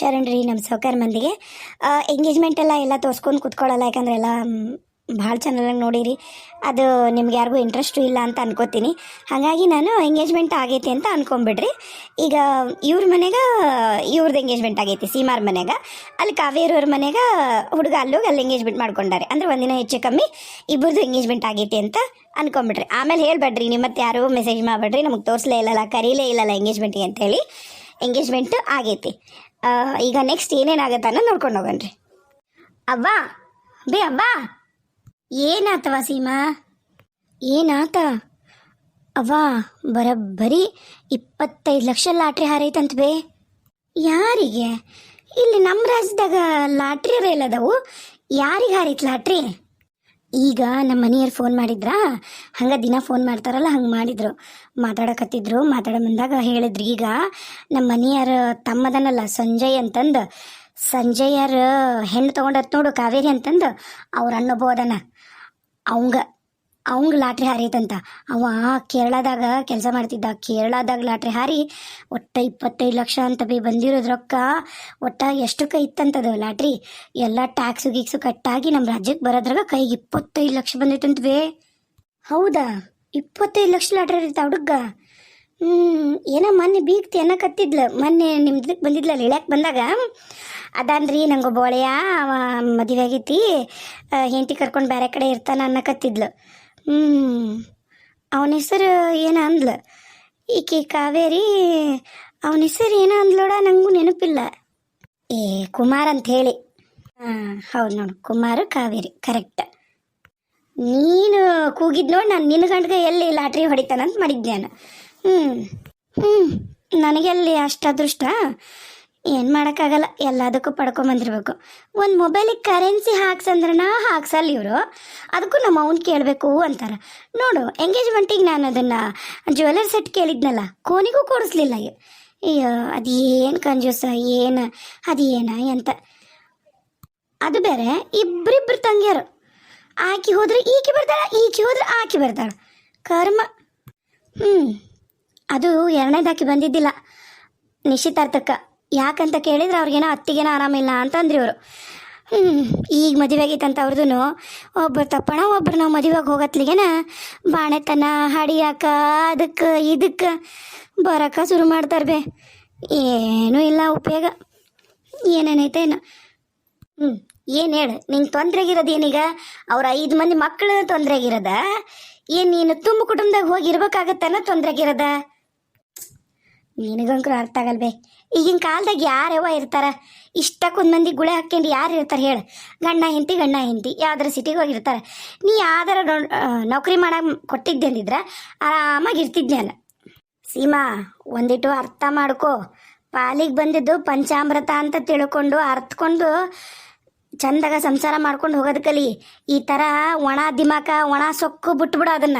ಶರಣ್ ರೀ ನಮ್ಮ ಸೌಕರ್ ಮಂದಿಗೆ. ಎಂಗೇಜ್ಮೆಂಟ್ ಎಲ್ಲ ಎಲ್ಲ ತೋರ್ಸ್ಕೊಂಡು ಕುತ್ಕೊಳ್ಳಲ್ಲ, ಯಾಕಂದ್ರೆ ಎಲ್ಲ ಭಾಳ ಚೆನ್ನಾಗಿ ನೋಡಿರಿ. ಅದು ನಿಮ್ಗೆ ಯಾರಿಗೂ ಇಂಟ್ರೆಸ್ಟು ಇಲ್ಲ ಅಂತ ಅನ್ಕೋತೀನಿ. ಹಾಗಾಗಿ ನಾನು ಎಂಗೇಜ್ಮೆಂಟ್ ಆಗೈತಿ ಅಂತ ಅನ್ಕೊಂಬಿಡ್ರಿ. ಈಗ ಇವ್ರ ಮನೆಗೆ ಇವ್ರದ್ದು ಎಂಗೇಜ್ಮೆಂಟ್ ಆಗೈತಿ, ಸೀಮಾರ್ ಮನೆಗೆ. ಅಲ್ಲಿ ಕಾವೇರವ್ರ ಮನೆಗೆ ಹುಡುಗ ಅಲ್ಲೋಗಿ ಅಲ್ಲಿ ಎಂಗೇಜ್ಮೆಂಟ್ ಮಾಡ್ಕೊಂಡಾರೆ. ಅಂದ್ರೆ ಒಂದಿನ ಹೆಚ್ಚು ಕಮ್ಮಿ ಇಬ್ಬರದ್ದು ಎಂಗೇಜ್ಮೆಂಟ್ ಆಗೈತಿ ಅಂತ ಅನ್ಕೊಂಬಿಡ್ರಿ. ಆಮೇಲೆ ಹೇಳ್ಬೇಡ್ರಿ ನಿಮ್ಮ ಮತ್ತೆ ಯಾರು ಮೆಸೇಜ್ ಮಾಡಬೇಡ್ರಿ. ನಮಗೆ ತೋರಿಸಲೇ ಇಲ್ಲಲ್ಲ, ಕರೀಲೇ ಇಲ್ಲಲ್ಲ ಎಂಗೇಜ್ಮೆಂಟಿಗೆ ಅಂತೇಳಿ. ಎಂಗೇಜ್ಮೆಂಟ್ ಆಗೈತಿ. ಈಗ ನೆಕ್ಸ್ಟ್ ಏನೇನಾಗತ್ತೆ ಅನ್ನೋ ನೋಡ್ಕೊಂಡು ಹೋಗನ್ರಿ ಅವ್ವ, ಬೇ ಅವ್ವ. ಏನಾತವ ಸೀಮಾ? ಏನಾತ? ಅವ್ವ, ಬರಬ್ಬರಿ ಇಪ್ಪತ್ತೈದು ಲಕ್ಷ ಲಾಟ್ರಿ ಹಾರೈತಂತ ಬೇ. ಯಾರಿಗೆ? ಇಲ್ಲಿ ನಮ್ಮ ರಾಜ್ಯದಾಗ ಲಾಟ್ರಿ ಅವೆಲ್ಲದವು ಯಾರಿಗೆ ಹಾರೈತ್ ಲಾಟ್ರಿ? ಈಗ ನಮ್ಮ ಮನೆಯವ್ರು ಫೋನ್ ಮಾಡಿದ್ರಾ? ಹಂಗೆ ದಿನ ಫೋನ್ ಮಾಡ್ತಾರಲ್ಲ, ಹಂಗೆ ಮಾಡಿದ್ರು. ಮಾತಾಡಕತ್ತಿದ್ರು ಮಾತಾಡೋ ಬಂದಾಗ ಹೇಳಿದ್ರು. ಈಗ ನಮ್ಮ ಮನೆಯವ್ರ ತಮ್ಮದನಲ್ಲ ಸಂಜಯ್ ಅಂತಂದು. ಸಂಜಯರ ಹೆಣ್ಣು ತೊಗೊಂಡತ್ ನೋಡು, ಕಾವೇರಿ ಅಂತಂದು. ಅವ್ರ ಅದನ. ಅವಂಗ. ಅವಂಗ ಲಾಟ್ರಿ ಹಾರೈತಂತ. ಅವ ಕೇರಳದಾಗ ಕೆಲಸ ಮಾಡ್ತಿದ್ದ. ಕೇರಳದಾಗ ಲಾಟ್ರಿ ಹಾರಿ ಒಟ್ಟ ಇಪ್ಪತ್ತೈದು ಲಕ್ಷ ಅಂತ ಬಿ ಬಂದಿರೋದು ರೊಕ್ಕ ಒಟ್ಟ ಎಷ್ಟಕ್ಕೆ ಇತ್ತಂತದು ಲಾಟ್ರಿ. ಎಲ್ಲ ಟ್ಯಾಕ್ಸು ಗೀಕ್ಸು ಕಟ್ಟಾಗಿ ನಮ್ಮ ರಾಜ್ಯಕ್ಕೆ ಬರೋದ್ರಾಗ ಕೈಗೆ ಇಪ್ಪತ್ತೈದು ಲಕ್ಷ ಬಂದೈತಂತ ಬೇ. ಹೌದಾ? ಇಪ್ಪತ್ತೈದು ಲಕ್ಷ ಲಾಟ್ರಿ ಇರ್ತಾವ ಹುಡುಗ. ಹ್ಞೂ ಏನೋ ಮೊನ್ನೆ ಬೀಗ್ತಿ ಅನ್ನಕತ್ತಿದ್ಲ ಮೊನ್ನೆ ನಿಮ್ದಕ್ಕೆ ಬಂದಿದ್ಲಲ್ಲ ಇಳ್ಯಾಕೆ ಬಂದಾಗ. ಅದಾನ್ರಿ ನಂಗೊಬ್ಬ ಅವ ಮದುವೆ ಆಗೈತಿ. ಹೆಂಡತಿ ಕರ್ಕೊಂಡು ಬೇರೆ ಕಡೆ ಇರ್ತಾನ ಅನ್ನಕತ್ತಿದ್ಲು ಹ್ಞೂ ಅವನ ಹೆಸರು ಏನ ಅಂದ್ಲ. ಈಕಿ ಕಾವೇರಿ, ಅವನ ಹೆಸರು ಏನ ಅಂದ್ಲೋಡ ನಂಗೂ ನೆನಪಿಲ್ಲ. ಏ, ಕುಮಾರ್ ಅಂತ ಹೇಳಿ. ಹಾಂ, ಹೌದು ನೋಡು, ಕುಮಾರ್, ಕಾವೇರಿ ಕರೆಕ್ಟ್ ನೀನು ಕೂಗಿದ್ ನೋಡಿ, ನಾನು ನಿನ್ನ ಗಂಡ್ಗೆ ಎಲ್ಲಿ ಲಾಟ್ರಿ ಹೊಡಿತಾನಂತ ಮಾಡಿದ್ದೆ ನಾನು. ಹ್ಞೂ ಹ್ಞೂ ನನಗೆಲ್ಲಿ ಅಷ್ಟು ಅದೃಷ್ಟ? ಏನು ಮಾಡೋಕ್ಕಾಗಲ್ಲ, ಎಲ್ಲದಕ್ಕೂ ಪಡ್ಕೊಂಬಂದಿರ್ಬೇಕು ಒಂದು ಮೊಬೈಲಿಗೆ ಕರೆನ್ಸಿ ಹಾಕ್ಸಂದ್ರನ ಹಾಕ್ಸಲ್ಲ ಇವರು. ಅದಕ್ಕೂ ನಮ್ಮ ಕೇಳಬೇಕು ಅಂತಾರೆ. ನೋಡು ಎಂಗೇಜ್ಮೆಂಟಿಗೆ ನಾನು ಅದನ್ನು ಜ್ಯುವೆಲ್ಲರ್ ಸೆಟ್ ಕೇಳಿದ್ನಲ್ಲ, ಕೋನಿಗೂ ಕೊಡಿಸ್ಲಿಲ್ಲ ಅಯ್ಯೋ ಅದು ಏನು ಕಂಜೂಸ, ಏನು ಅದು ಏನ ಅಂತ ಅದು ಬೇರೆ ಇಬ್ಬರಿಬ್ರು ತಂಗಿಯರು. ಆಕಿ ಹೋದ್ರೆ ಈಕಿ ಬರ್ತಾಳೆ, ಈಕಿ ಹೋದ್ರೆ ಆಕಿ ಬರ್ತಾಳೆ. ಕರ್ಮ. ಹ್ಞೂ ಅದು ಎರಡನೇದಾಕಿ ಬಂದಿದ್ದಿಲ್ಲ, ನಿಶ್ಚಿತಾರ್ಥಕ್ಕೆ. ಯಾಕಂತ ಕೇಳಿದ್ರೆ ಅವ್ರಿಗೇನೋ ಅತ್ತಿಗೇನೋ ಆರಾಮಿಲ್ಲ ಅಂತಂದ್ರಿ ಅವರು ಹ್ಞೂ ಈಗ ಮದುವೆ ಆಗೈತಂತ ಅವ್ರದ್ದು ಒಬ್ಬರು ತಪ್ಪಣ, ಒಬ್ರು ನಾವು ಮದುವೆಗೆ ಹೋಗತ್ಲಿಗೇನ ಬಾಣೆತನ ಹಡಿಯಾಕ ಅದಕ್ಕೆ ಇದಕ್ಕೆ ಬರಕ ಶುರು ಮಾಡ್ತಾರೆ ಬೇ. ಏನೂ ಇಲ್ಲ ಉಪಯೋಗ. ಏನೇನೈತೆ ಏನು ಹ್ಞೂ ಏನು ಹೇಳು, ನಿಂಗೆ ತೊಂದ್ರೆಗಿರೋದು ಏನೀಗ ಅವ್ರ ಐದು ಮಂದಿ ಮಕ್ಕಳು ತೊಂದ್ರೆಗಿರೋದ ಏನು ನೀನು ತುಂಬ ಕುಟುಂಬದಾಗ ತೊಂದರೆ ತೊಂದ್ರೆಗಿರೋದ ನಿನಗಂಕರು ಅರ್ಥ ಆಗಲ್ಬೇ ಈಗಿನ ಕಾಲದಾಗ ಯಾರ್ಯವ ಇರ್ತಾರ? ಇಷ್ಟಕ್ಕೊಂದು ಮಂದಿ ಗುಳೆ ಹಾಕ್ಕೊಂಡು ಯಾರು ಇರ್ತಾರೆ ಹೇಳು. ಗಂಡ, ಹೆಂಡತಿ ಗಂಡ, ಹೆಂಡತಿ, ಯಾವ್ದಾರ ಸಿಟಿಗೆ ಹೋಗಿರ್ತಾರೆ. ನೀ ಯಾವ್ದಾರ ನೌಕರಿ ಮಾಡಕ್ಕೆ ಕೊಟ್ಟಿದ್ದೆ ಅಂದಿದ್ರೆ ಆರಾಮಾಗಿ ಇರ್ತಿದ್ದೆ ನಾನು ಸೀಮಾ, ಒಂದಿಟ್ಟು ಅರ್ಥ ಮಾಡ್ಕೋ. ಪಾಲಿಗೆ ಬಂದಿದ್ದು ಪಂಚಾಮೃತ ಅಂತ ತಿಳ್ಕೊಂಡು ಅರ್ಥಕೊಂಡು ಚಂದಾಗ ಸಂಸಾರ ಮಾಡ್ಕೊಂಡು ಹೋಗೋದು ಕಲಿ. ಈ ಥರ ಒಣ ದಿಮಾಕ, ಒಣ ಸೊಕ್ಕು ಬಿಟ್ಬಿಡು ಅದನ್ನ.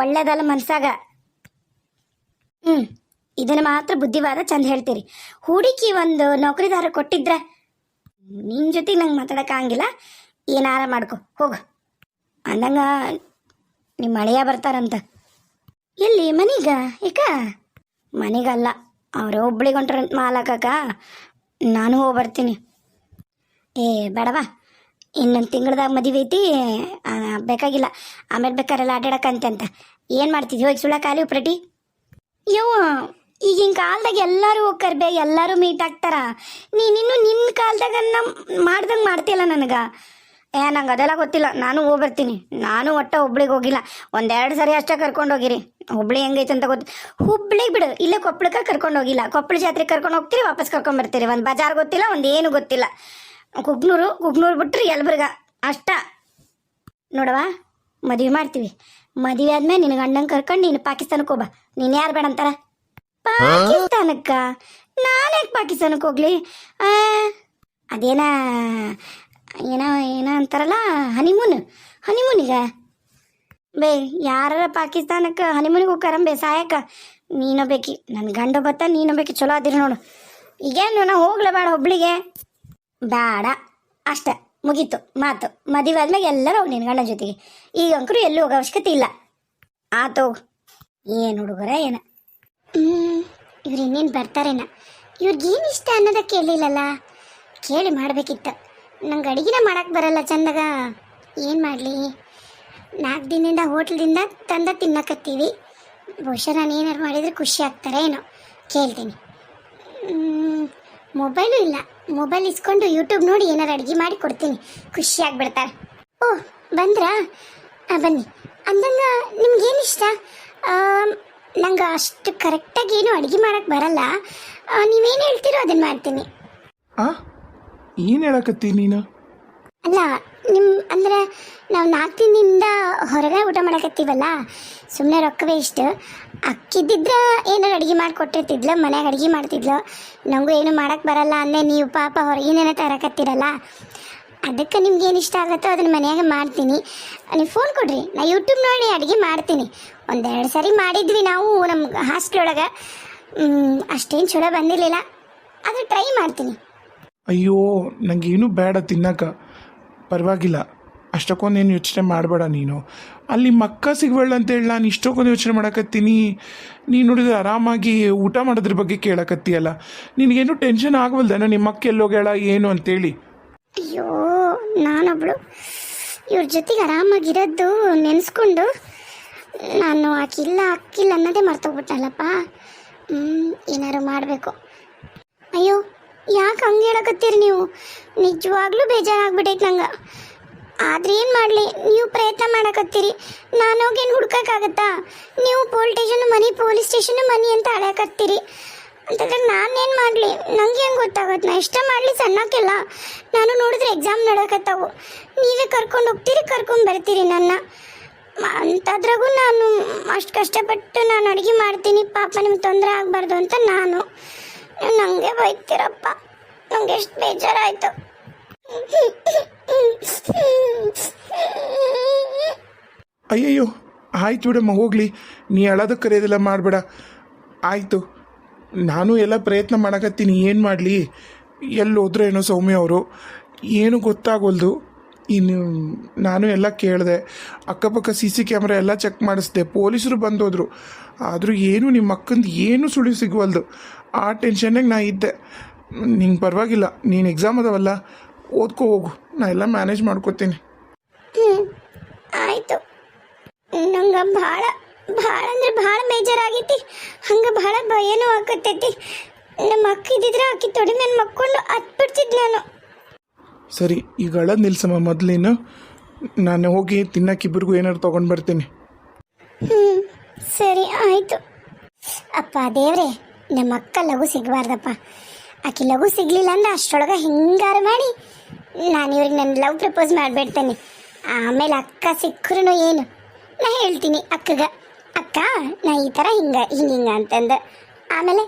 ಒಳ್ಳೇದಲ್ಲ ಮನ್ಸಾಗ. ಇದನ್ನು ಮಾತ್ರ ಬುದ್ಧಿವಾದ ಚಂದ ಹೇಳ್ತೀರಿ. ಹೂಡಿಕೆ ಒಂದು ನೌಕರಿದಾರ ಕೊಟ್ಟಿದ್ರೆ ನಿನ್ನ ಜೊತೆ ನಂಗೆ ಮಾತಾಡೋಕ್ಕಾಗಿಲ್ಲ ಏನಾರ ಮಾಡ್ಕೊ, ಹೋಗು. ಅಂದಂಗ ನಿಮ್ಮ ಮಳೆಯ ಬರ್ತಾರಂತ. ಎಲ್ಲಿ, ಮನೀಗ? ಏಕ? ಮನೆಗಲ್ಲ, ಅವರೇ ಒಬ್ಳಿಗೆ ಹೊಂಟ್ರ ಮಾಲಕಕ್ಕ ನಾನು ಹೋಗಿ ಬರ್ತೀನಿ. ಏ, ಬೇಡವಾ. ಇನ್ನೊಂದು ತಿಂಗಳದಾಗ ಮದುವೆ ಐತಿ ಬೇಕಾಗಿಲ್ಲ. ಆಮೇಲೆ ಬೇಕಾರೆಲ್ಲ ಆಟಾಡಕ್ಕಂತೆ ಅಂತ ಏನು ಮಾಡ್ತಿದ್ವಿ ಹೋಗಿ ಸುಳ್ಳ ಖಾಲಿ ಉಪ್ರಟಿ. ಯವ್ವ ಈಗಿನ ಕಾಲದಾಗ ಎಲ್ಲರೂ ಹೋಗ್ಕರ್ ಎಲ್ಲರೂ ಮೀಟ್ ಆಗ್ತಾರ. ನೀನಿನ್ನು ನಿನ್ನ ಕಾಲದಾಗ ನಮ್ಮ ಮಾಡ್ದಂಗೆ ಮಾಡ್ತಿಲ್ಲ ನನಗೆ? ಏ, ನಂಗೆ ಅದೆಲ್ಲ ಗೊತ್ತಿಲ್ಲ. ನಾನು ಹೋಗ್ಬರ್ತೀನಿ. ನಾನು ಒಟ್ಟ ಹುಬ್ಳಿಗೆ ಹೋಗಿಲ್ಲ. ಒಂದೆರಡು ಸರಿ ಅಷ್ಟೇ ಕರ್ಕೊಂಡು ಹೋಗಿರಿ. ಹುಬ್ಳಿ ಹೆಂಗೈತೆ ಅಂತ ಗೊತ್ತು ಹುಬ್ಳಿಗೆ ಬಿಡು. ಇಲ್ಲೇ ಕೊಪ್ಪಳಕ್ಕೆ ಕರ್ಕೊಂಡು ಹೋಗಿಲ್ಲ. ಕೊಪ್ಪಳ ಜಾತ್ರೆಗೆ ಕರ್ಕೊಂಡು ಹೋಗ್ತೀರಿ, ವಾಪಸ್ ಕರ್ಕೊಂಡು ಬರ್ತೀರಿ. ಒಂದು ಬಜಾರ್ ಗೊತ್ತಿಲ್ಲ, ಒಂದು ಏನು ಗೊತ್ತಿಲ್ಲ. ಕುಗ್ನೂರು ಕುಗ್ನೂರು ಬಿಟ್ಟರೆ ಯಲಬುರ್ಗ. ಅಷ್ಟ. ನೋಡವ ಮದುವೆ ಮಾಡ್ತೀವಿ. ಮದುವೆ ಆದ್ಮೇಲೆ ನಿನ್ನ ಅಣ್ಣನ ಕರ್ಕೊಂಡು ನೀನು ಪಾಕಿಸ್ತಾನಕ್ಕೆ ಹೋಗ್ಬಾ. ನೀನು ಯಾರು ಬೇಡ ಅಂತಾರ? ಪಾಕಿಸ್ತಾನಕ್ಕ? ನಾನು ಯಾಕೆ ಪಾಕಿಸ್ತಾನಕ್ಕೆ ಹೋಗ್ಲಿ? ಅದೇನ, ಏನೋ ಏನೋ ಅಂತಾರಲ್ಲ ಹನಿಮೂನ್ ಹನಿಮೂನಿಗ ಬೇ ಯಾರ ಪಾಕಿಸ್ತಾನಕ್ಕೆ ಹನಿಮೂನಿಗೆ ಬೇ ಸಾಯಕ ನೀನು ಬೇಕಿ ನನ್ನ ಗಂಡ ಬತ್ತ ನೀನು ಬೇಕಿ, ಚಲೋ ಆದಿರಿ ನೋಡು. ಈಗೇನು ನಾ ಹೋಗ್ಲೇ ಬೇಡ ಒಬ್ಳಿಗೆ ಬೇಡ, ಅಷ್ಟ, ಮುಗೀತು, ಮಾತು. ಮದುವೆ ಆದ್ಮೇಲೆ ಎಲ್ಲರೂ ಹೋಗಿ ನಿನ್ನ ಗಂಡನ ಜೊತೆಗೆ. ಈಗ ಅಂಕರು ಎಲ್ಲೂ ಹೋಗೋ ಅವಶ್ಯಕತೆ ಇಲ್ಲ. ಆತು ಏನು ಹುಡುಗರ, ಏನ? ಹ್ಞೂ ಇವ್ರು ಇನ್ನೇನು ಬರ್ತಾರೇನ? ಇವ್ರಿಗೇನು ಇಷ್ಟ ಅನ್ನೋದಕ್ಕೆ ಕೇಳಿಲ್ಲಲ್ಲ. ಕೇಳಿ ಮಾಡಬೇಕಿತ್ತು. ನಂಗೆ ಅಡುಗೆನ ಮಾಡಕ್ಕೆ ಬರಲ್ಲ ಚಂದಾಗ. ಏನು ಮಾಡಲಿ? ನಾಲ್ಕು ದಿನದಿಂದ ಹೋಟ್ಲದಿಂದ ತಂದ ತಿನ್ನಕತ್ತೀವಿ. ಬಹುಶಃ ನಾನು ಏನಾರು ಮಾಡಿದರೆ ಖುಷಿ ಆಗ್ತಾರೆ ಏನೋ ಕೇಳ್ತೀನಿ ಮೊಬೈಲು ಇಲ್ಲ. ಮೊಬೈಲ್ ಇಸ್ಕೊಂಡು ಯೂಟ್ಯೂಬ್ ನೋಡಿ ಏನಾರು ಅಡುಗೆ ಮಾಡಿ ಕೊಡ್ತೀನಿ. ಖುಷಿ ಆಗಿಬಿಡ್ತಾರೆ. ಓಹ್ ಬಂದ್ರಾ? ಬನ್ನಿ. ಅಂದಂಗೆ ನಿಮ್ಗೇನು ಇಷ್ಟ? ನಂಗೆ ಅಷ್ಟು ಕರೆಕ್ಟಾಗಿ ಏನು ಅಡುಗೆ ಮಾಡಕ್ಕೆ ಬರಲ್ಲ. ನೀವೇನು ಹೇಳ್ತೀರೋ ಅದನ್ನು ಮಾಡ್ತೀನಿ. ಆ? ಏನು ಹೇಳಕತ್ತಿ ನೀನು? ಅಲ್ಲ ನಿಮ್ಮ ಅಂದ್ರೆ ನಾವು ನಾಲ್ಕು ದಿನದಿಂದ ಹೊರಗೆ ಊಟ ಮಾಡಕತ್ತೀವಲ್ಲ ಸುಮ್ಮನೆ ರೊಕ್ಕ ವೇಸ್ಟ್ ಅಕ್ಕಿದ್ದಿದ್ರೆ ಏನಾರು ಅಡುಗೆ ಮಾಡಿ ಕೊಟ್ಟಿರ್ತಿದ್ಲು ಮನೆಗೆ ಅಡುಗೆ ಮಾಡ್ತಿದ್ಲು ನನಗೂ ಏನು ಮಾಡಕ್ಕೆ ಬರಲ್ಲ ಅಂದ್ರೆ ನೀವು ಪಾಪ ಹೊರಗಿನೇನೆ ತರಕತ್ತೀರಲ್ಲ. ಅದಕ್ಕೆ ನಿಮ್ಗೆ ಏನು ಇಷ್ಟ ಆಗುತ್ತೋ ಅದನ್ನ ಮನೆಯಾಗ ಮಾಡ್ತೀನಿ. ನೀವು ಫೋನ್ ಕೊಡ್ರಿ. ನಾ ಯೂಟ್ಯೂಬ್ ನೋಡಿ ಅಡುಗೆ ಮಾಡ್ತೀನಿ. ಒಂದೆರಡು ಸರಿ ಮಾಡಿದ್ವಿ ನಾವು ನಮ್ಮ ಹಾಸ್ಟ್ಲೊಳಗೆ ಅಷ್ಟೇನು ಚಲೋ ಬಂದಿರಲಿಲ್ಲ. ಅದು ಟ್ರೈ ಮಾಡ್ತೀನಿ. ಅಯ್ಯೋ ನನಗೇನು ಬೇಡ ತಿನ್ನಕ ಪರವಾಗಿಲ್ಲ. ಅಷ್ಟಕ್ಕೊಂದೇನು ಯೋಚನೆ ಮಾಡಬೇಡ ನೀನು. ಅಲ್ಲಿ ಮಕ್ಕ ಅಂತ ಅಂತೇಳಿ ನಾನು ಇಷ್ಟಕ್ಕೊಂದು ಯೋಚನೆ ಮಾಡಕತ್ತೀನಿ. ನೀನು ನೋಡಿದ್ರೆ ಆರಾಮಾಗಿ ಊಟ ಮಾಡೋದ್ರ ಬಗ್ಗೆ ಕೇಳಕತ್ತೀಯಲ್ಲ. ನಿನಗೇನು ಟೆನ್ಷನ್ ಆಗವಲ್ದೇನೋ ನಿಮ್ಮ ಮಕ್ಕ ಎಲ್ಲೋಗ್ಯಾಳ, ಏನು ಅಂತೇಳಿ. ಅಯ್ಯೋ, ನಾನೊಬ್ಳು ಇವ್ರ ಜೊತೆಗೆ ಆರಾಮಾಗಿರೋದು ನೆನೆಸ್ಕೊಂಡು ನಾನು ಆಕಿಲ್ಲ ಅಕ್ಕಿಲ್ಲ ಅನ್ನೋದೇ ಮರ್ತೋಗ್ಬಿಟ್ಟಲ್ಲಪ್ಪ ಏನಾರು ಮಾಡಬೇಕು. ಅಯ್ಯೋ, ಯಾಕೆ ಹಂಗೆ ಹೇಳಕತ್ತೀರಿ ನೀವು? ನಿಜವಾಗ್ಲೂ ಬೇಜಾರಾಗ್ಬಿಟ್ಟೈತೆ ನಂಗೆ. ಆದ್ರೆ ಏನು ಮಾಡಲಿ, ನೀವು ಪ್ರಯತ್ನ ಮಾಡಕತ್ತೀರಿ. ನಾನು ಹೋಗೇನು ಹುಡ್ಕೋಕ್ಕಾಗತ್ತಾ? ನೀವು ಪೋಲ್ ಸ್ಟೇಷನ್, ಮನಿ, ಪೊಲೀಸ್ ಸ್ಟೇಷನ್, ಮನಿ ಅಂತ ಅಳ್ಯಾಕತ್ತೀರಿ. ಅಂತಂದ್ರೆ ಏನು ಮಾಡಲಿ? ನಂಗೆ ಹೆಂಗೆ ಗೊತ್ತಾಗತ್ತೆ ನಾ ಇಷ್ಟ ಮಾಡಲಿ, ಸಣ್ಣಕ್ಕೆಲ್ಲ. ನಾನು ನೋಡಿದ್ರೆ ಎಕ್ಸಾಮ್ ನಡಕತ್ತಾವು ನೀವೇ ಕರ್ಕೊಂಡು ಹೋಗ್ತೀರಿ, ಕರ್ಕೊಂಡು ಬರ್ತೀರಿ ನನ್ನ. ಅಂಥದ್ರಾಗೂ ನಾನು ಅಷ್ಟು ಕಷ್ಟಪಟ್ಟು ನಾನು ಅಡುಗೆ ಮಾಡ್ತೀನಿ. ಪಾಪ ನಿಮ್ಗೆ ತೊಂದರೆ ಆಗಬಾರ್ದು ಅಂತ ನಾನು. ನೀವು ನನಗೆ ಬೈತೀರಪ್ಪ. ನಂಗೆ ಎಷ್ಟು ಬೇಜಾರಾಯಿತು. ಅಯ್ಯಯ್ಯೋ, ಆಯ್ತು ಬಿಡಮ್ಮ, ಹೋಗಲಿ. ನೀ ಅಳೋದಕ್ಕೆ ಕರೆಯೋದಿಲ್ಲ, ಮಾಡಬೇಡ. ಆಯಿತು. ನಾನು ಎಲ್ಲ ಪ್ರಯತ್ನ ಮಾಡಕತ್ತೀನಿ. ಏನು ಮಾಡಲಿ? ಎಲ್ಲಿ ಹೋದ್ರೋ ಏನೋ ಸೌಮ್ಯ ಅವರು. ಏನು ಗೊತ್ತಾಗೋಲ್ದು. ಇನ್ನು ನಾನು ಎಲ್ಲ ಕೇಳಿದೆ. ಅಕ್ಕಪಕ್ಕ ಸಿ ಸಿ ಕ್ಯಾಮ್ರಾ ಎಲ್ಲ ಚೆಕ್ ಮಾಡಿಸ್ದೆ. ಪೊಲೀಸರು ಬಂದೋದ್ರು. ಆದರೂ ಏನು ನಿಮ್ಮ ಅಕ್ಕಂದು ಏನು ಸುಳಿ ಸಿಗುವಲ್ದು. ಆ ಟೆನ್ಷನ್ನಾಗ ನಾ ಇದ್ದೆ. ನಿಂಗೆ ಪರವಾಗಿಲ್ಲ. ನೀನು ಎಕ್ಸಾಮ್ ಅದಾವಲ್ಲ, ಓದ್ಕೋ ಹೋಗು. ನಾ ಎಲ್ಲ ಮ್ಯಾನೇಜ್ ಮಾಡ್ಕೋತೀನಿ. ಆಯಿತು. ನಂಗೆ ಭಾಳ ಭಾಳ ಅಂದ್ರೆ ಭಾಳ ಬೇಜಾರಾಗೈತಿ. ಹಂಗೆ ಭಾಳ ಭಯನೂ ಆಕತ್ತೈತಿ. ನಮ್ಮ ಅಕ್ಕ ಇದ್ದಿದ್ರೆ ಆಕಿ ತೊಡೆ ಮೇಲೆ ಮಕ್ಕೊಂಡು ಹತ್ಬಿಡ್ತಿದ್ ನಾನು. ಸರಿ ಈಗ ಅಳದ್ ನಿಲ್ಸಮ್ಮ ಮೊದಲೇನು ನಾನು. ಹೋಗಿ ತಿನ್ನಕ್ಕಿಬ್ಬರಿಗೂ ಏನಾದ್ರು ತೊಗೊಂಡು ಬರ್ತೀನಿ. ಹ್ಞೂ ಸರಿ ಆಯಿತು. ಅಪ್ಪ ದೇವ್ರೆ ನಮ್ಮ ಅಕ್ಕ ಲಘು ಸಿಗಬಾರ್ದಪ್ಪ. ಆಕಿ ಲಘು ಸಿಗ್ಲಿಲ್ಲ ಅಂದ್ರೆ ಅಷ್ಟರೊಳಗೆ ಹಿಂಗಾರ ಮಾಡಿ ನಾನು ಇವ್ರಿಗೆ ನನ್ನ ಲವ್ ಪ್ರಪೋಸ್ ಮಾಡ್ಬಿಡ್ತೇನೆ. ಆಮೇಲೆ ಅಕ್ಕ ಸಿಕ್ಕರು ಏನು? ನಾ ಹೇಳ್ತೀನಿ ಅಕ್ಕಗ. ಅಕ್ಕ, ನಾ ಈ ಥರ ಹಿಂಗ, ಹಿಂಗೆ, ಹಿಂಗ ಅಂತಂದು. ಆಮೇಲೆ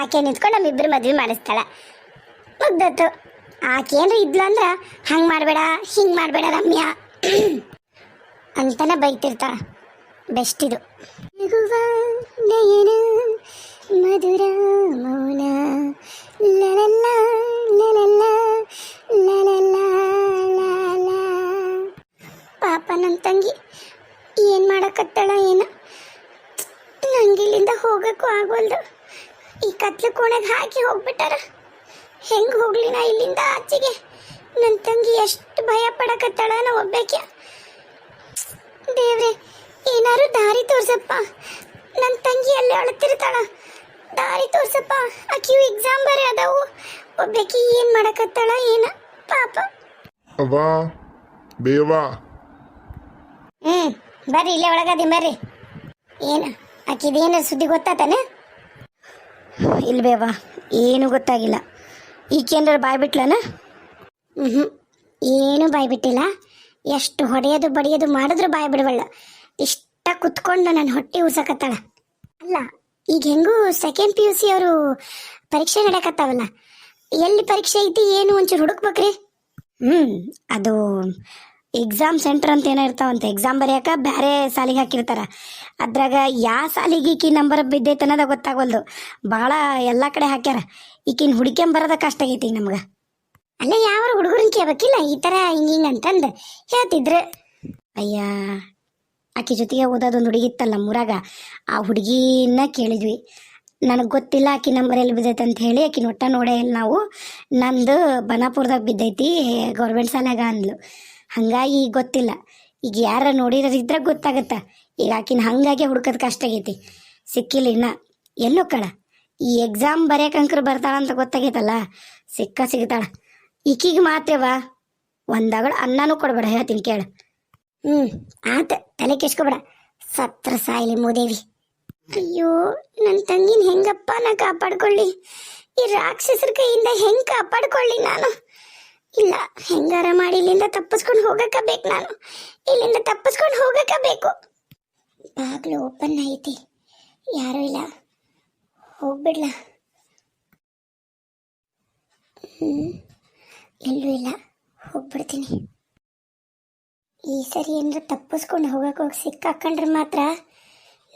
ಆಕೆ ನಿಂತ್ಕೊಂಡು ನಮ್ಮಿಬ್ಬರು ಮದ್ವೆ ಮಾಡಿಸ್ತಾಳೆ. ಮುಗ್ದತ್ತು ಆಕೆ ಏನ್ರ ಇದ್ಲು ಹಂಗೆ ಮಾಡಬೇಡ, ಹಿಂಗೆ ಮಾಡಬೇಡ ರಮ್ಯಾ. ಅಂತಾನೆ ಬೈತಿರ್ತಾಳ. ಬೆಸ್ಟ್ ಇದು. ಮಧುರ ಹಾಕಿ ಹೋಗ್ಬಿಟ್ಟಾರ? ಹೆಂಗೆ ಹೋಗ್ಲಿ ನಾ ಇಲ್ಲಿಂದ ಆಚೆಗೆ? ನನ್ನ ತಂಗಿ ಎಷ್ಟು ಭಯ ಪಡಕತ್ತಾಳ ನಾ ಒಬ್ಬಕ್ಯ ದೇವ್ರೆ ಏನಾರು ದಾರಿ ತೋರ್ಸಪ್ಪ. ನನ್ನ ತಂಗಿ ಅಲ್ಲಿ ಅಳತಿರ್ತಾಳ. ದಾರಿ ತೋರ್ಸಪ್ಪ. ಆಕಿಯು ಎಕ್ಸಾಮ್ ಬರೀ ಅದಾವು. ಒಬ್ಬಾಕಿ ಏನು ಮಾಡಕತ್ತಾಳ ಏನ? ಪಾಪ. ಅವ್ವ ಬೇವಾ ಹ್ಞೂ ಬರ್ರಿ ಇಲ್ಲೇ ಒಳಗದಿ ಬರ್ರಿ. ಏನು ಆಕಿದೇನು ಸುದ್ದಿ ಗೊತ್ತಾತಾನೆ? ಇಲ್ಲ ಬೇವ ಏನು ಗೊತ್ತಾಗಿಲ್ಲ. ಈಗೇನಾರು ಬಾಯ್ ಬಿಟ್ಲನ? ಹ್ಞೂ ಏನು ಬಾಯ್ ಬಿಟ್ಟಿಲ್ಲ. ಎಷ್ಟು ಹೊಡೆಯೋದು ಬಡಿಯೋದು ಮಾಡಿದ್ರು ಬಾಯ್ ಬಿಡವಳ್ಳ ಇಷ್ಟ ಕುತ್ಕೊಂಡು ನನ್ನ ಹೊಟ್ಟೆ ಉಸಕತ್ತಾಳ. ಅಲ್ಲ, ಈಗ ಹೆಂಗೂ ಸೆಕೆಂಡ್ ಪಿ ಯು ಸಿ ಅವರು ಪರೀಕ್ಷೆ ನಡೆಕತ್ತಾವಲ್ಲ. ಎಲ್ಲಿ ಪರೀಕ್ಷೆ ಐತಿ, ಏನು ಒಂಚೂರು ಹುಡುಕ್ಬೇಕ್ರಿ. ಹ್ಞೂ ಅದು ಎಕ್ಸಾಮ್ ಸೆಂಟರ್ ಅಂತ ಏನೋ ಇರ್ತಾವಂತೆ. ಎಕ್ಸಾಮ್ ಬರೆಯಾಕ ಬೇರೆ ಸಾಲಿಗೆ ಹಾಕಿರ್ತಾರ. ಅದ್ರಾಗ ಯಾವ ಸಾಲಿಗೆ ಈಕಿ ನಂಬರ್ ಬಿದ್ದೈತೆ ಅನ್ನೋದ ಗೊತ್ತಾಗಲ್ದು. ಭಾಳ ಎಲ್ಲ ಕಡೆ ಹಾಕ್ಯಾರ. ಈಕಿನ ಹುಡ್ಕ್ಯಂಬರೋದ ಕಷ್ಟ ಆಗೈತಿ ಈಗ ನಮ್ಗೆ. ಅಲ್ಲೇ ಯಾವ ಹುಡುಗರನ್ನ ಕೇಳ್ಬೇಕಿಲ್ಲ. ಈ ಥರ ಹಿಂಗೆ ಹಿಂಗೆ ಅಂತಂದು ಹೇಳ್ತಿದ್ರು. ಅಯ್ಯ, ಆಕಿ ಜೊತೆಗೆ ಓದೋದೊಂದು ಹುಡುಗಿ ಇತ್ತಲ್ಲ ನಮ್ಮೂರಾಗ. ಆ ಹುಡುಗಿನ ಕೇಳಿದ್ವಿ. ನನಗೆ ಗೊತ್ತಿಲ್ಲ ಆಕಿ ನಂಬರ್ ಎಲ್ಲಿ ಬಿದ್ದೈತೆ ಅಂತ ಹೇಳಿ ಆಕಿನ ಒಟ್ಟ ನೋಡೇ ಇಲ್ಲ ನಾವು. ನಂದು ಬನಾಪುರದಾಗ ಬಿದ್ದೈತಿ, ಗೌರ್ಮೆಂಟ್ ಸಾಲಾಗ ಅಂದ್ಲು. ಹಂಗಾಗಿ ಈಗ ಗೊತ್ತಿಲ್ಲ. ಈಗ ಯಾರ ನೋಡಿರೋದಿದ್ರೆ ಗೊತ್ತಾಗತ್ತ? ಈಗ ಆಕಿನ ಹಂಗಾಗಿ ಹುಡ್ಕೋದು ಕಷ್ಟ ಆಗೈತಿ. ಸಿಕ್ಕಿಲ್ಲ ಇನ್ನ. ಎಲ್ಲೋ ಕಳ ಈ ಎಕ್ಸಾಮ್ ಬರ್ಯಾಕಂಕ್ರ ಬರ್ತಾಳ ಅಂತ ಗೊತ್ತಾಗೈತಲ್ಲ? ಸಿಕ್ಕ ಸಿಗ್ತಾಳ. ಈಕಿಗೆ ಮಾತ್ರವಾ ಒಂದಾಗಳು ಅನ್ನನೂ ಕೊಡ್ಬೇಡ, ಹೇಳ್ತೀನಿ ಕೇಳು. ಹ್ಞೂ ಆತ ತಲೆ ಕೆಸ್ಕೊಬೇಡ. ಸತ್ರ ಸಾಯಿಲಿ ಮೂದೇವಿ. ಅಯ್ಯೋ ನನ್ನ ತಂಗಿನ ಹೆಂಗಪ್ಪ ನಾ ಕಾಪಾಡ್ಕೊಳ್ಳಿ? ಈ ರಾಕ್ಷಸರ ಕೈಯಿಂದ ಹೆಂಗ್ ಕಾಪಾಡ್ಕೊಳ್ಳಿ ನಾನು? ಇಲ್ಲ, ಹೆಂಗಾರ ಮಾಡಿ ಇಲ್ಲಿಂದ ತಪ್ಪಿಸ್ಕೊಂಡು ಹೋಗಕ್ಕ ಬೇಕು ನಾನು. ಇಲ್ಲಿಂದ ತಪ್ಪಿಸ್ಕೊಂಡು ಹೋಗಕ್ಕ ಬೇಕು. ಬಾಗ್ಲು ಓಪನ್ ಐತಿ. ಯಾರೂ ಇಲ್ಲ. ಹೋಗ್ಬಿಡ್ಲ? ಎಲ್ಲೂ ಇಲ್ಲ. ಹೋಗ್ಬಿಡ್ತೀನಿ. ಈ ಸರಿ ಏನಾರ ತಪ್ಪಿಸ್ಕೊಂಡು ಹೋಗಕ್ಕೆ ಹೋಗಿ ಸಿಕ್ಕಾಕೊಂಡ್ರೆ ಮಾತ್ರ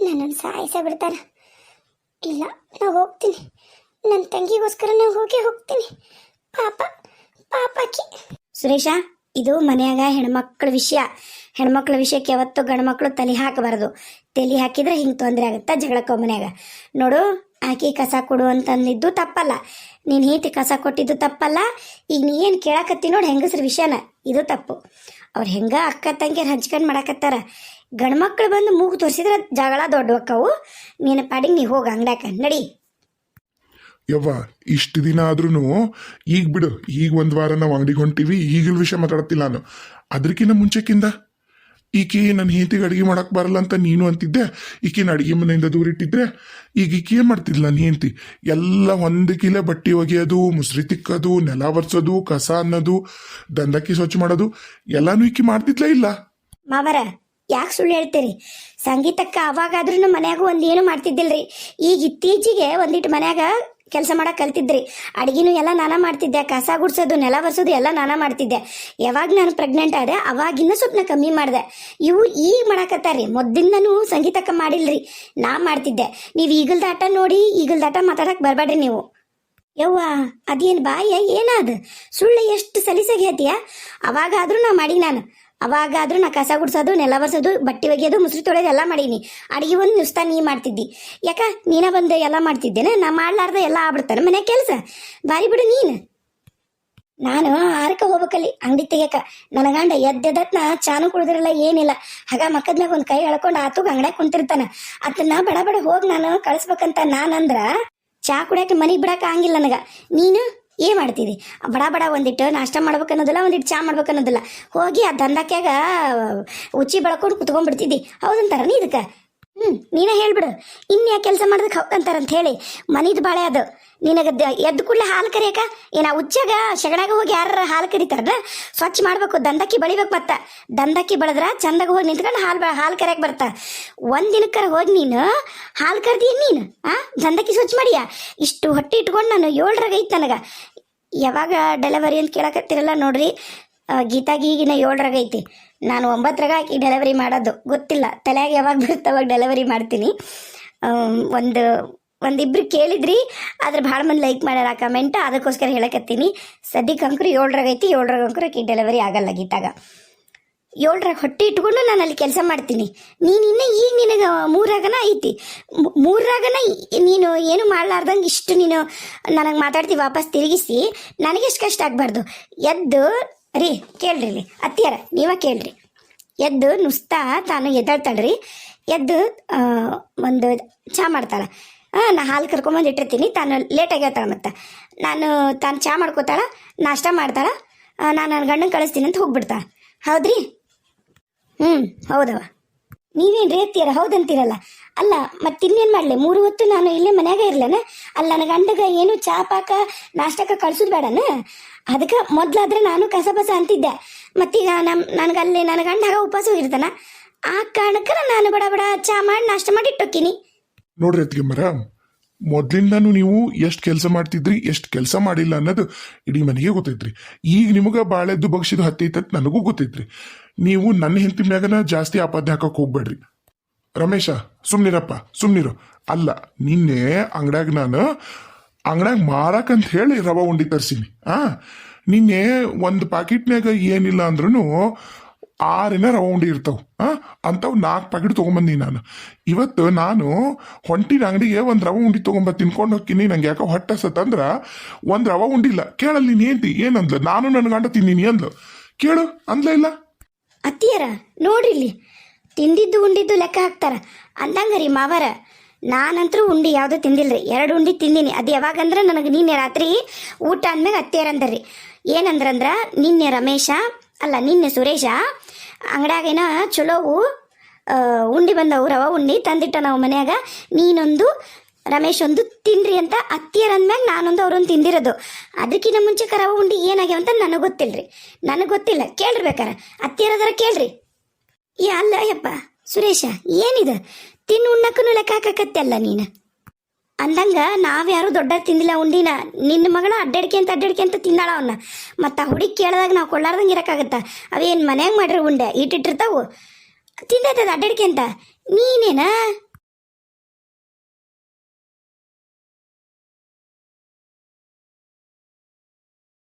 ನನ್ನನ್ನು ಸಾಯಿಸ ಬಿಡ್ತಾರ ಇಲ್ಲ, ನಾ ಹೋಗ್ತೀನಿ. ನನ್ನ ತಂಗಿಗೋಸ್ಕರ ನಾವು ಹೋಗೇ ಹೋಗ್ತೀನಿ. ಪಾಪ. ಪಾಪಾಕಿ ಸುರೇಶ, ಇದು ಮನ್ಯಾಗ ಹೆಣ್ಮಕ್ಳ ವಿಷಯ. ಹೆಣ್ಮಕ್ಳ ವಿಷಯಕ್ಕೆ ಯಾವತ್ತು ಗಂಡ್ಮಕ್ಳು ತಲೆ ಹಾಕಬಾರದು. ತಲೆ ಹಾಕಿದ್ರೆ ಹಿಂಗೆ ತೊಂದರೆ ಆಗುತ್ತಾ ಜಗಳಕ್ಕ ಮನ್ಯಾಗ. ನೋಡು, ಆಕಿ ಕಸ ಕೊಡು ಅಂತಂದಿದ್ದು ತಪ್ಪಲ್ಲ. ನೀನು ಹೀತಿ ಕಸ ಕೊಟ್ಟಿದ್ದು ತಪ್ಪಲ್ಲ. ಈಗ ನೀ ಏನು ಕೇಳಾಕತ್ತಿ ನೋಡಿ ಹೆಂಗಸ್ರ ವಿಷಯನ? ಇದು ತಪ್ಪು. ಅವ್ರು ಹೆಂಗ ಅಕ್ಕ ತಂಗಿಯರು ಹಂಚ್ಕೊಂಡು ಮಾಡಾಕತ್ತಾರ? ಗಂಡ್ಮಕ್ಳು ಬಂದು ಮೂಗು ತೋರಿಸಿದ್ರೆ ಜಗಳ ದೊಡ್ಡವಕ್ಕವು. ನೀನು ಪಾಡಿಗೆ ನೀ ಹೋಗಿ ಅಂಗಡ್ಯಾಕ. ನಡಿ. ಯವ್ವ, ಇಷ್ಟು ದಿನ ಆದ್ರೂ ಈಗ ಬಿಡು, ಈಗ ಒಂದ್ ವಾರ ನಾವು ಅಂಗಡಿಗೆ ಹೊಂಟಿವಿ ಈಗಿನ ವಿಷಯ ಮಾತಾಡ್ತಿಲ್ಲ ನಾನು. ಅದಕ್ಕಿಂತ ಮುಂಚೆಕಿಂದ? ಈಕಿ ನನ್ನ ಹೆಂಡತಿಗೆ ಅಡಿಗೆ ಮಾಡಕ್ಕೆ ಬರಲ್ಲ ಅಂತ ನೀನು ಅಂತಿದ್ದೆ, ಈಕಿನ ಅಡಿಗೆ ಮನೆಯಿಂದ ದೂರ ಇಟ್ಟಿದ್ರೆ, ಈಗ ಈಕಿ ಏನ್ ಮಾಡ್ತಿದ್ಲ ನನ್ನ ಹೆಂಡತಿ? ಎಲ್ಲ ಒಂದು ಕಿಲೆ ಬಟ್ಟೆ ಒಗೆಯೋದು, ಮುಸ್ರಿ ತಿಕ್ಕೋದು, ನೆಲ ಒರ್ಸೋದು, ಕಸ ಅನ್ನೋದು, ದಂಧಕ್ಕೆ ಸ್ವಚ್ಛ ಮಾಡೋದು, ಎಲ್ಲಾನು ಈಕಿ ಮಾಡ್ತಿದ್ಲ ಇಲ್ಲ? ಮಾವರ, ಯಾಕೆ ಸುಳ್ಳು ಹೇಳ್ತೀರಿ? ಸಂಗೀತಕ್ಕ ಅವಾಗಾದ್ರೂ ಮನ್ಯಾಗ ಒಂದೇನು ಮಾಡ್ತಿದ್ದಿಲ್ರಿ? ಈಗ ಇತ್ತೀಚೆಗೆ ಒಂದಿಟ್ಟು ಮನ್ಯಾಗ ಕೆಲಸ ಮಾಡಕ್ ಕಲ್ತಿದ್ರಿ. ಅಡಿಗೆನೂ ಎಲ್ಲ ನಾನ ಮಾಡ್ತಿದ್ದೆ, ಕಸ ಗುಡ್ಸೋದು, ನೆಲ ಒರೆಸೋದು ಎಲ್ಲ ನಾನಾ ಮಾಡ್ತಿದ್ದೆ. ಯಾವಾಗ ನಾನು ಪ್ರೆಗ್ನೆಂಟ್ ಆದೆ ಅವಾಗಿನ ಸ್ವಲ್ಪ ಕಮ್ಮಿ ಮಾಡಿದೆ. ಇವು ಈಗ ಮಾಡಾಕತ್ತಾರ್ರಿ. ಮೊದ್ಲಿಂದನೂ ಸಂಗೀತಕ್ಕ ಮಾಡಿಲ್ರಿ. ನಾ ಮಾಡ್ತಿದ್ದೆ. ನೀವು ಈಗಲ್ ಆಟ ನೋಡಿ, ಈಗಲ್ ಆಟ ಮಾತಾಡಕ್ ಬರಬೇಡ್ರಿ ನೀವು. ಯವ್ವ, ಅದೇನು ಬಾಯ ಏನಾದ ಸುಳ್ಳು ಎಷ್ಟು ಸಲೀಸಾಗಿ ಹೇಳ್ತೀಯ? ಅವಾಗಾದ್ರೂ ನಾ ಮಾಡಿ ನಾನು. ಅವಾಗಾದ್ರೂ ನಾ ಕಸ ಗುಡ್ಸೋದು, ನೆಲ ಬರ್ಸೋದು ಬಟ್ಟೆ ಒಗೆಯೋದು, ಮುಸ್ರಿ ತೊಳೆಯೋದು ಎಲ್ಲ ಮಾಡೀನಿ. ಅಡಿಗೆ ಒಂದು ನುಸ್ತಾ ನೀ ಮಾಡ್ತಿದ್ದಿ. ಯಾಕ? ನೀನ ಬಂದು ಎಲ್ಲ ಮಾಡ್ತಿದ್ದೇನೆ? ನಾ ಮಾಡ್ಲಾರ್ದ ಎಲ್ಲ ಆಗ್ಬಿಡ್ತಾನೆ ಮನೆ ಕೆಲಸ? ಬಾರಿ ಬಿಡು ನೀನು. ನಾನು ಆರಕ ಹೋಗ್ಬೇಕಲ್ಲಿ, ಅಂಗಡಿ ತೆಗಿಯಕ. ನನಗಂಡ ಗಂಡ ಎದ್ದೆದತ್ನ ಚಾನು ಕುಡಿದಿರಲ್ಲ, ಏನಿಲ್ಲ. ಹಾಗ ಮಕ್ಕದ್ನಾಗ ಒಂದು ಕೈ ಎಳ್ಕೊಂಡು ಆತು ಅಂಗಡ್ಯಾಗ ಕುಂತಿರ್ತಾನ. ಅದನ್ನ ಬಡ ಬಡ ಹೋಗಿ ನಾನು ಕಳಿಸ್ಬೇಕಂತ ನಾನಂದ್ರ, ಚಾ ಕುಡಿಯಕ್ಕೆ ಮನೆಗೆ ಬಿಡಕ ಆಗಿಲ್ಲ ನನಗ. ನೀನು? ಏನ್ ಮಾಡ್ತಿದಿ ಬಡ ಬಡ ಒಂದಿಟ್ಟು ನಾಷ್ಟ ಮಾಡ್ಬೇಕು ಅನ್ನೋದಿಲ್ಲ ಒಂದಿಟ್ಟು ಚಾ ಮಾಡ್ಬೇಕು ಅನ್ನೋದಿಲ್ಲ ಹೋಗಿ ಆ ದಂಧಕ್ಯಾಗ ಉಚ್ಚಿ ಬೆಳ್ಕೊಂಡು ಕುತ್ಕೊಂಡ್ಬಿಡ್ತಿದ್ದಿ. ಹೌದಂತಾರ ನೀ ಇದಕ್ಕೆ? ಹ್ಮ್, ನೀನ ಹೇಳ್ಬಿಡು. ಯಾಕೆ ಕೆಲಸ ಮಾಡೋದಕ್ಕೆ ಹೌದಂತಾರ ಅಂತ ಹೇಳಿ. ಮನಿದ್ ಬಾಳೆ ಅದು. ನಿನಗ ಎದ್ದು ಕೂಡಲೇ ಹಾಲು ಕರಿಯಕ? ಏನ ಉಚ್ಚಾಗ ಶಗಣಾಗ ಹೋಗಿ ಯಾರ ಹಾಲು ಕರಿತಾರಲ್ಲ? ಸ್ವಚ್ಛ ಮಾಡ್ಬೇಕು. ದಂದಕ್ಕಿ ಬಳಿಬೇಕು ಮತ್ತ. ದಂದಕ್ಕಿ ಬಳದ್ರ ಚಂದಾಗ ಹೋಗಿ ನಿಂತ್ಕೊಂಡು ಹಾಲು ಹಾಲು ಕರಿಯಕ್ಕೆ ಬರ್ತಾ. ಒಂದ್ ದಿನಕ್ಕರ ಹೋಗಿ ನೀನು ಹಾಲು ಕರ್ದಿ ನೀನು, ಆ? ದಂದಕ್ಕಿ ಸ್ವಚ್ಛ ಮಾಡಿಯಾ? ಇಷ್ಟು ಹೊಟ್ಟೆ ಇಟ್ಕೊಂಡು ನಾನು ಏಳರಾಗ ಐತ್ ನನಗ. ಯಾವಾಗ ಡೆಲಿವರಿ ಅಂತ ಕೇಳಕತ್ತಿರಲ್ಲ ನೋಡ್ರಿ. ಗೀತಾಗಿ ಈಗಿನ ಏಳರಾಗ ಐತಿ. ನಾನು ಒಂಬತ್ತರಾಗ ಆಕಿ ಡೆಲಿವರಿ ಮಾಡೋದು. ಗೊತ್ತಿಲ್ಲ. ತಲೆಯಾಗ ಯಾವಾಗ ಬರುತ್ತೆ ಅವಾಗ ಡೆಲಿವರಿ ಮಾಡ್ತೀನಿ. ಒಂದು, ಒಂದಿಬ್ರು ಕೇಳಿದ್ರಿ, ಆದ್ರೆ ಭಾಳ ಮಂದಿ ಲೈಕ್ ಮಾಡ್ಯಾರ ಆ ಕಮೆಂಟ್ ಅದಕ್ಕೋಸ್ಕರ ಹೇಳಕತ್ತೀನಿ. ಸದ್ಯಕ್ಕೆ ಅಂಕರು ಏಳ್ರಾಗ ಐತಿ, ಏಳರಾಗ ಆಕಿ ಡೆಲಿವರಿ ಆಗಲ್ಲ ಗೀತಾಗ. ಏಳರಾಗ ಹೊಟ್ಟೆ ಇಟ್ಕೊಂಡು ನಾನು ಅಲ್ಲಿ ಕೆಲಸ ಮಾಡ್ತೀನಿ. ನೀನು ಇನ್ನೂ ಈಗ ನಿನಗೆ ಮೂರಾಗನ ಐತಿ. ಮೂರಾಗನ ನೀನು ಏನು ಮಾಡಲಾರ್ದಂಗೆ ಇಷ್ಟು ನೀನು ನನಗೆ ಮಾತಾಡ್ತಿ, ವಾಪಸ್ ತಿರುಗಿಸಿ, ನನಗೆ ಎಷ್ಟು ಕಷ್ಟ ಆಗಬಾರ್ದು. ಎದ್ದು ರೀ, ಕೇಳ್ರಿ ರೀ ಅತ್ತಿಯರ, ನೀವ ಕೇಳ್ರಿ. ಎದ್ದು ನುಸ್ತಾ ತಾನು ಎದ್ದಾಳ್ತಾಳ್ರಿ. ಎದ್ದು ಒಂದು ಚಾ ಮಾಡ್ತಾಳ. ಹಾಂ ನಾ ಹಾಲು ಕರ್ಕೊಂಬಂದು ಇಟ್ಟಿರ್ತೀನಿ, ತಾನು ಲೇಟಾಗಿ ಹೇಳ್ತಾಳೆ ಮತ್ತೆ. ನಾನು, ತಾನು ಚಾ ಮಾಡ್ಕೋತಾಳ, ನಾಷ್ಟ ಮಾಡ್ತಾಳ. ನಾನು ನನ್ನ ಗಂಡನ ಕಳಿಸ್ತೀನಿ ಅಂತ ಹೋಗ್ಬಿಡ್ತಾಳ. ಹೌದ್ರಿ? ಹ್ಞೂ ಹೌದವ. ನೀವೇನು ರೀ ಅತ್ತಿಯರ, ಹೌದಂತೀರಲ್ಲ. ಅಲ್ಲ, ಮತ್ತೆ ಇನ್ನೇನು ಮಾಡಲಿ? ಮೂರು ಹೊತ್ತು ನಾನು ಇಲ್ಲೇ ಮನ್ಯಾಗ ಇರ್ಲೇನ? ಅಲ್ಲ ನನ್ನ ಗಂಡಗ ಏನು ಚಾ, ಪಾಕ ನಾಷ್ಟಕ ಕಳ್ಸೋದು ಬೇಡನ ಅದಕ್ಕೆ ಮೊದ್ಲಾದ್ರೆ ನಾನು ಕಸ ಬಸ ಅಂತಿದ್ದೆ ಮತ್ತೀಗ ನಮ್ಮ ನನಗೆ ಅಲ್ಲಿ ನನ್ನ ಗಂಡ ಆಗ ಉಪವಾಸ ಹೋಗಿರ್ತಾನ ಆ ಕಾರಣಕ್ಕೆ ನಾನು ಬಡ ಬಡ ಚಾ ಮಾಡಿ ನಾಷ್ಟ ಮಾಡಿ ಇಟ್ಟೋಕಿನಿ ನೋಡ್ರಿ ಅತ್ತಿಗೆ ಮರ, ಮೊದ್ಲಿಂದಾನು ನೀವು ಎಷ್ಟು ಕೆಲಸ ಮಾಡ್ತಿದ್ರಿ, ಎಷ್ಟು ಕೆಲಸ ಮಾಡಿಲ್ಲ ಅನ್ನೋದು ಇಡೀ ಮನೆಗೆ ಗೊತ್ತೈತ್ರಿ. ಈಗ ನಿಮಗೆ ಬಾಳೆದ್ದು ಬಗ್ಸಿದ್ದು ಹತ್ತೈತೆ ನನಗೂ ಗೊತ್ತೈತ್ರಿ. ನೀವು ನನ್ನ ಹೆಂಡತಿ ಮ್ಯಾಗನ ಜಾಸ್ತಿ ಆಪಾದ್ಯ ಹಾಕಕ್ಕೆ ಹೋಗ್ಬೇಡ್ರಿ. ರಮೇಶ, ಸುಮ್ನಿರಪ್ಪ, ಸುಮ್ನಿರು. ಅಲ್ಲ, ನಿನ್ನೆ ಅಂಗಡ್ಯಾಗ ನಾನು ಅಂಗಡ್ಯಾಗ ಮಾರಕಂತ ಹೇಳಿ ರವ ಉಂಡಿ ತರಿಸೀನಿ. ಆ, ನಿನ್ನೆ ಒಂದು ಪ್ಯಾಕೆಟ್ನ್ಯಾಗ ಏನಿಲ್ಲ ಅಂದ್ರೂ ಆರಿನ ರವ ಉಂಡಿ ಇರ್ತಾವ. ಆ, ಅಂಥವು ನಾಲ್ಕು ಪ್ಯಾಕೆಟ್ ತೊಗೊಂಬಂದಿ ನಾನು. ಇವತ್ತು ನಾನು ಹೊಂಟಿನ ಅಂಗಡಿಗೆ ಒಂದು ರವ ಉಂಡಿ ತೊಗೊಂಬ ತಿನ್ಕೊಂಡು ಹೋಗ್ತೀನಿ. ನಂಗೆ ಯಾಕೋ ಹೊಟ್ಟೆ ಸತ್ತಂದ್ರ ಒಂದು ರವ ಉಂಡಿಲ್ಲ ಕೇಳಲ್ಲಿ ನೀನು ಏನು ಏನಂದ್ಲು? ನಾನು ನನ್ನ ಗಂಡ ತಿಂದೀನಿ ಅಂದ್ಲು. ಕೇಳು, ಅಂದ್ಲ ಇಲ್ಲ. ಅತ್ತಿಯರ ನೋಡಿ ಇಲ್ಲಿ ತಿಂದಿದ್ದು ಉಂಡಿದ್ದು ಲೆಕ್ಕ ಹಾಕ್ತಾರ. ಅಂದಂಗ ರೀ ಮಾವರ, ನಾನಂತರೂ ಉಂಡಿ ಯಾವುದೂ ತಿಂದಿಲ್ರಿ. ಎರಡು ಉಂಡಿ ತಿಂದಿನಿ. ಅದು ಯಾವಾಗಂದ್ರೆ ನನಗೆ ನಿನ್ನೆ ರಾತ್ರಿ ಊಟ ಅಂದ್ಮ್ಯಾಗ ಅತ್ತೇರಂದ್ರಿ ಏನಂದ್ರಂದ್ರೆ, ನಿನ್ನೆ ರಮೇಶ, ಅಲ್ಲ ನಿನ್ನೆ ಸುರೇಶ, ಅಂಗಡ್ಯಾಗೇನ ಚಲೋವು ಉಂಡಿ ಬಂದವು, ರವ ಉಂಡಿ ತಂದಿಟ್ಟ ನಾವು ಮನ್ಯಾಗ. ನೀನೊಂದು ರಮೇಶ್ ಒಂದು ತಿನ್ರಿ ಅಂತ ಅತ್ತಿಯರ್ ಅಂದ್ಮ್ಯಾಗ ನಾನೊಂದು ಅವರೊಂದು ತಿಂದಿರೋದು. ಅದಕ್ಕಿಂತ ಮುಂಚೆ ರವ ಉಂಡಿ ಏನಾಗ್ಯಾವ ಅಂತ ನನಗೆ ರೀ ನನಗೆ ಗೊತ್ತಿಲ್ಲ. ಕೇಳ್ರಿ ಬೇಕಾರ. ಅತ್ತಿಯರದರ ಕೇಳ್ರಿ. ಏ ಯಪ್ಪ ಸುರೇಶ, ಏನಿದು? ತಿನ್ನು ಉಣ್ಣಕ್ಕೂ ಲೆಕ್ಕ ಹಾಕಕತ್ತಲ್ಲ ನೀನು? ಅಂದಂಗ ನಾವ್ಯಾರು ದೊಡ್ಡ ತಿಂದಿಲ್ಲ ಉಂಡಿನ. ನಿನ್ನ ಮಗಳ ಅಡ್ಡಾಡ್ಕೆ ಅಂತ ಅಡ್ಡಾಡ್ಕೆ ಅಂತ ತಿಂದಾಳ ಅವನ್ನ ಮತ್ತು ಆ ಹುಡುಗಿ ಕೇಳಿದಾಗ ನಾವು ಕೊಳ್ಳಾರ್ದಂಗೆ ಇರೋಕ್ಕಾಗತ್ತ. ಅವೇನು ಮನ್ಯಾಗ ಮಾಡಿರೋ ಉಂಡೆ? ಇಟ್ಟಿಟ್ಟಿರ್ತಾವು ತಿಂದೈತದ ಅಡ್ಡಾಡ್ಕೆ ಅಂತ? ನೀನೇನಾ?